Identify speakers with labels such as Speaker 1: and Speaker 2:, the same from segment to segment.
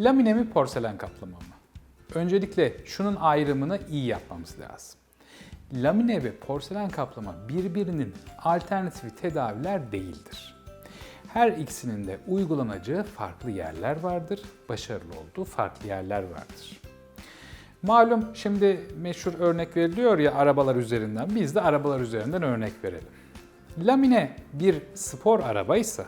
Speaker 1: Lamine mi porselen kaplama mı? Öncelikle şunun ayrımını iyi yapmamız lazım. Lamine ve porselen kaplama birbirinin alternatifi tedaviler değildir. Her ikisinin de uygulanacağı farklı yerler vardır, başarılı olduğu farklı yerler vardır. Malum şimdi meşhur örnek veriliyor ya arabalar üzerinden, biz de arabalar üzerinden örnek verelim. Lamine bir spor arabaysa,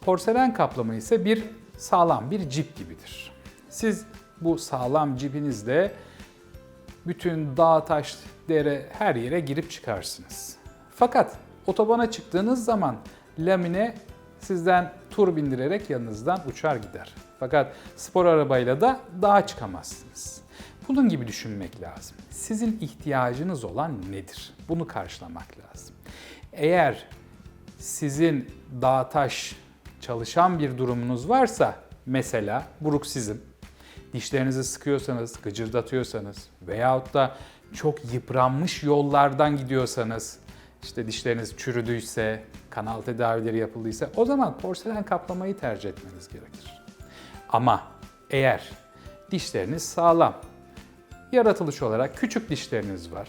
Speaker 1: porselen kaplama ise bir sağlam bir cip gibidir. Siz bu sağlam cipinizle bütün dağ, taş, dere her yere girip çıkarsınız. Fakat otobana çıktığınız zaman lamine sizden tur bindirerek yanınızdan uçar gider. Fakat spor arabayla da dağa çıkamazsınız. Bunun gibi düşünmek lazım. Sizin ihtiyacınız olan nedir? Bunu karşılamak lazım. Eğer sizin dağ taş çalışan bir durumunuz varsa mesela bruksizm, dişlerinizi sıkıyorsanız, gıcırdatıyorsanız veyahut da çok yıpranmış yollardan gidiyorsanız, işte dişleriniz çürüdüyse, kanal tedavileri yapıldıysa o zaman porselen kaplamayı tercih etmeniz gerekir. Ama eğer dişleriniz sağlam, yaratılış olarak küçük dişleriniz var,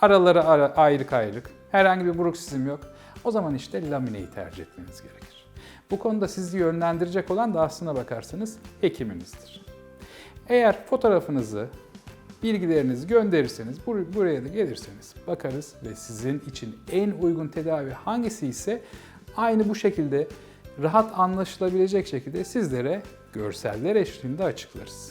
Speaker 1: araları ara, ayrık ayrık, herhangi bir bruksizm yok, o zaman işte lamineyi tercih etmeniz gerekir. Bu konuda sizi yönlendirecek olan da aslına bakarsanız hekiminizdir. Eğer fotoğrafınızı, bilgilerinizi gönderirseniz, bur- buraya da gelirseniz bakarız ve sizin için en uygun tedavi hangisi ise aynı bu şekilde rahat anlaşılabilecek şekilde sizlere görseller eşliğinde açıklarız.